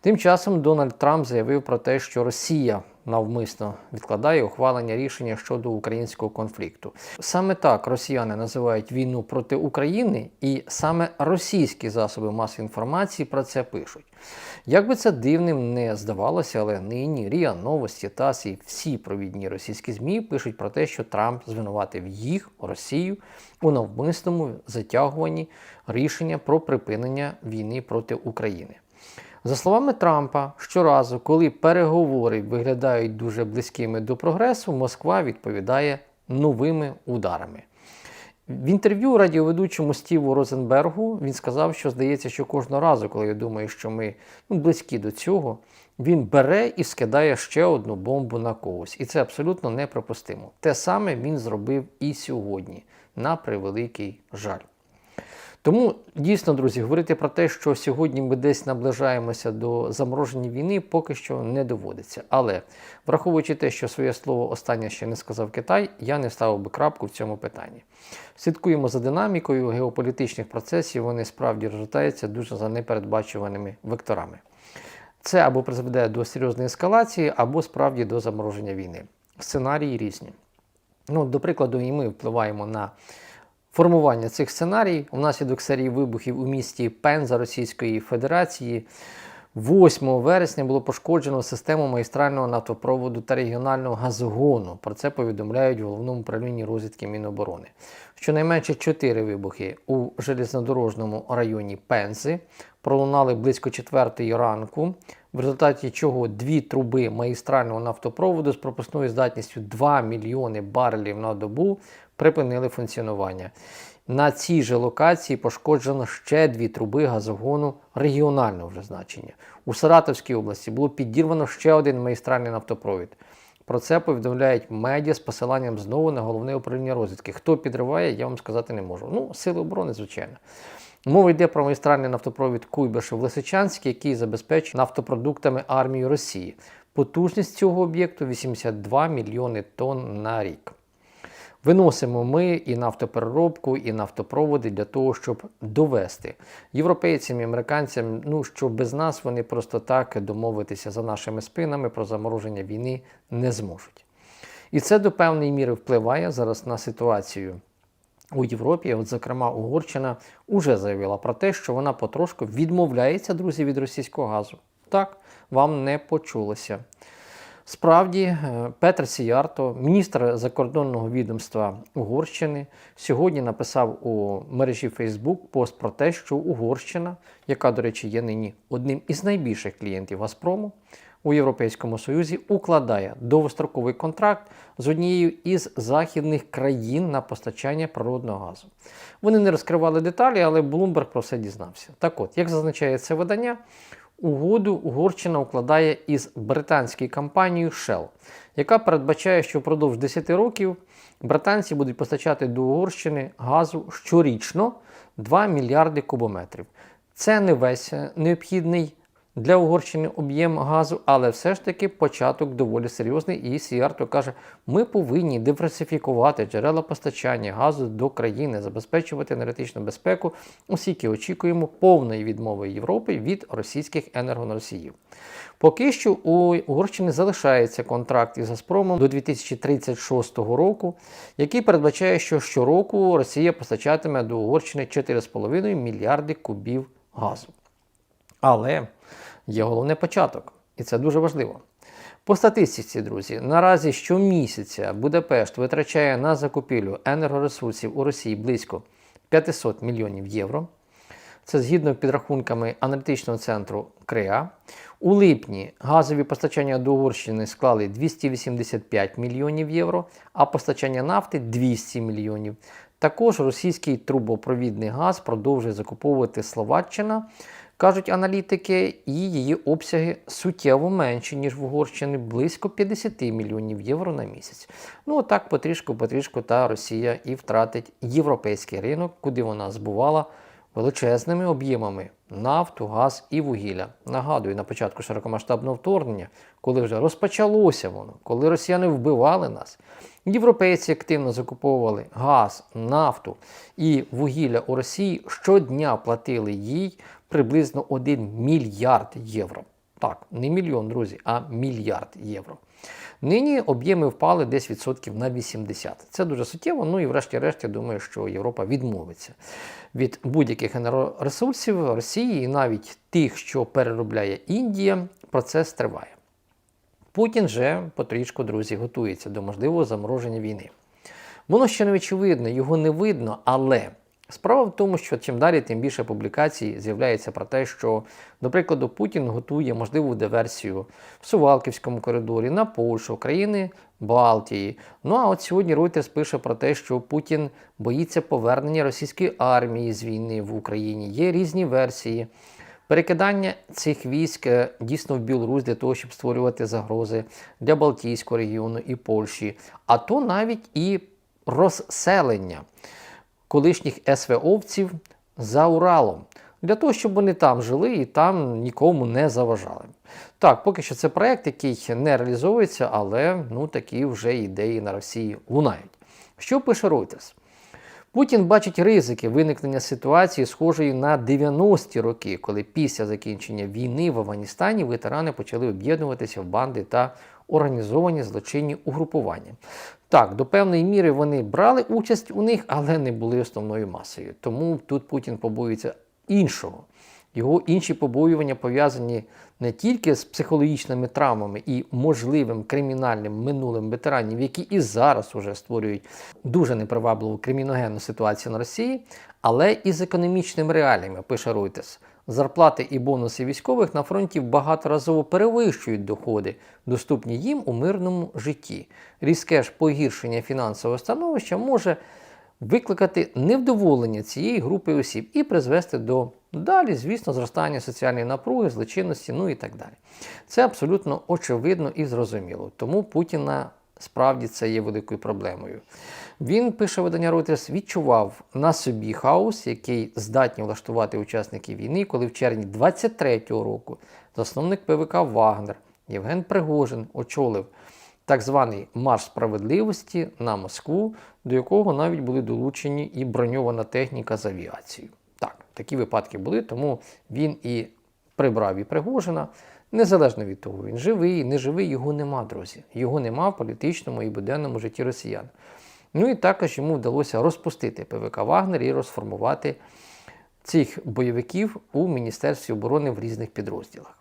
Тим часом Дональд Трамп заявив про те, що Росія навмисно відкладає ухвалення рішення щодо українського конфлікту. Саме так росіяни називають війну проти України, і саме російські засоби масової інформації про це пишуть. Як би це дивним не здавалося, але нині Ріа Новості, ТАСС і всі провідні російські ЗМІ пишуть про те, що Трамп звинуватив їх, Росію, у навмисному затягуванні рішення про припинення війни проти України. За словами Трампа, щоразу, коли переговори виглядають дуже близькими до прогресу, Москва відповідає новими ударами. В інтерв'ю радіоведучому Стіву Розенбергу він сказав, що здається, що кожного разу, коли я думаю, що ми ну, близькі до цього, він бере і скидає ще одну бомбу на когось. І це абсолютно неприпустимо. Те саме він зробив і сьогодні, на превеликий жаль. Тому дійсно, друзі, говорити про те, що сьогодні ми десь наближаємося до замороження війни, поки що не доводиться. Але враховуючи те, що своє слово останнє ще не сказав Китай, я не ставив би крапку в цьому питанні. Слідкуємо за динамікою геополітичних процесів, вони справді розгортаються дуже за непередбачуваними векторами. Це або призведе до серйозної ескалації, або справді до замороження війни. Сценарії різні. Ну, До прикладу, і ми впливаємо на формування цих сценаріїв внаслідок серії вибухів у місті Пенза Російської Федерації. 8 вересня було пошкоджено систему магістрального нафтопроводу та регіонального газогону. Про це повідомляють в головному управлінні розвідки Міноборони. Щонайменше 4 вибухи у железнодорожному районі Пензи пролунали близько 4 ранку, в результаті чого дві труби магістрального нафтопроводу з пропускною здатністю 2 мільйони барелів на добу припинили функціонування. На цій же локації пошкоджено ще дві труби газогону регіонального вже значення. У Саратовській області було підірвано ще один магістральний нафтопровід. Про це повідомляють медіа з посиланням знову на головне управління розвідки. Хто підриває, я вам сказати не можу. Ну, сили оборони, звичайно. Мова йде про магістральний нафтопровід Куйбишев Лисичанський, який забезпечує нафтопродуктами армії Росії. Потужність цього об'єкту 82 мільйони тонн на рік. Виносимо ми і нафтопереробку, і нафтопроводи для того, щоб довести європейцям і американцям, ну що без нас вони просто так домовитися за нашими спинами про замороження війни не зможуть. І це до певної міри впливає зараз на ситуацію у Європі. От, зокрема, Угорщина вже заявила про те, що вона потрошку відмовляється, друзі, від російського газу. Так, вам не почулося. Справді, е, Петр Сіярто, міністр закордонного відомства Угорщини, сьогодні написав у мережі Facebook пост про те, що Угорщина, яка, до речі, є нині одним із найбільших клієнтів Газпрому у Європейському Союзі, укладає довгостроковий контракт з однією із західних країн на постачання природного газу. Вони не розкривали деталі, але Bloomberg про все дізнався. Так от, як зазначає це видання, Угоду Угорщина укладає із британською компанією Shell, яка передбачає, що впродовж 10 років британці будуть постачати до Угорщини газу щорічно 2 мільярди кубометрів. Це не весь необхідний для Угорщини об'єм газу, але все ж таки початок доволі серйозний. І Сіарто каже, ми повинні диверсифікувати джерела постачання газу до країни, забезпечувати енергетичну безпеку, оскільки очікуємо повної відмови Європи від російських енергоносіїв. Поки що у Угорщини залишається контракт із Газпромом до 2036 року, який передбачає, що щороку Росія постачатиме до Угорщини 4,5 мільярди кубів газу. Але є головний початок, і це дуже важливо. По статистиці, друзі, наразі щомісяця Будапешт витрачає на закупівлю енергоресурсів у Росії близько 500 мільйонів євро. Це згідно підрахунками аналітичного центру КРЕА. У липні газові постачання до Угорщини склали 285 мільйонів євро, а постачання нафти 200 мільйонів. Також російський трубопровідний газ продовжує закуповувати Словаччина кажуть аналітики, і її обсяги суттєво менші, ніж в Угорщині, близько 50 мільйонів євро на місяць. Ну отак потрішку-потрішку та Росія і втратить європейський ринок, куди вона збувала величезними об'ємами нафту, газ і вугілля. Нагадую, на початку широкомасштабного вторгнення, коли вже розпочалося воно, коли росіяни вбивали нас. Європейці активно закуповували газ, нафту і вугілля у Росії щодня платили їй приблизно 1 мільярд євро. Так, не мільйон, друзі, а мільярд євро. Нині об'єми впали десь відсотків на 80. Це дуже суттєво. Ну і врешті-решт, я думаю, що Європа відмовиться від будь-яких енергоресурсів Росії і навіть тих, що переробляє Індія. Процес триває. Путін же потрішку, друзі, готується до можливого замороження війни. Воно ще не очевидно, його не видно, але справа в тому, що чим далі, тим більше публікацій з'являється про те, що, до прикладу, Путін готує можливу диверсію в Сувалківському коридорі на Польщу, країни Балтії. Ну а от сьогодні Reuters пише про те, що Путін боїться повернення російської армії з війни в Україні. Є різні версії. Перекидання цих військ е, дійсно в Білорусь для того, щоб створювати загрози для Балтійського регіону і Польщі, а то навіть і розселення колишніх СВОвців за Уралом. Для того, щоб вони там жили і там нікому не заважали. Так, поки що це проект, який не реалізовується, але ну, такі вже ідеї на Росії лунають. Що пише Reuters? Путін бачить ризики виникнення ситуації, схожої на 90-ті роки, коли після закінчення війни в Афганістані ветерани почали об'єднуватися в банди та організовані злочинні угрупування. Так, до певної міри вони брали участь у них, але не були основною масою. Тому тут Путін побоюється іншого. Його інші побоювання пов'язані не тільки з психологічними травмами і можливим кримінальним минулим ветеранів, які і зараз уже створюють дуже непривабливу криміногенну ситуацію на Росії, але і з економічними реаліями, пише Reuters. Зарплати і бонуси військових на фронті багаторазово перевищують доходи, доступні їм у мирному житті. Різке ж погіршення фінансового становища може викликати невдоволення цієї групи осіб і призвести до далі, звісно, зростання соціальної напруги, злочинності, ну і так далі. Це абсолютно очевидно і зрозуміло. Тому Путіна справді це є великою проблемою. Він, пише видання Reuters, відчував на собі хаос, який здатні влаштувати учасники війни, коли в червні 23-го року засновник ПВК Вагнер Євген Пригожин очолив так званий марш справедливості на Москву, до якого навіть були долучені і броньована техніка з авіацією. Так, такі випадки були, тому він і прибрав і Пригожина. Незалежно від того, він живий, не живий, його нема, друзі. Його нема в політичному і буденному житті росіян. Ну і також йому вдалося розпустити ПВК Вагнер і розформувати цих бойовиків у Міністерстві оборони в різних підрозділах.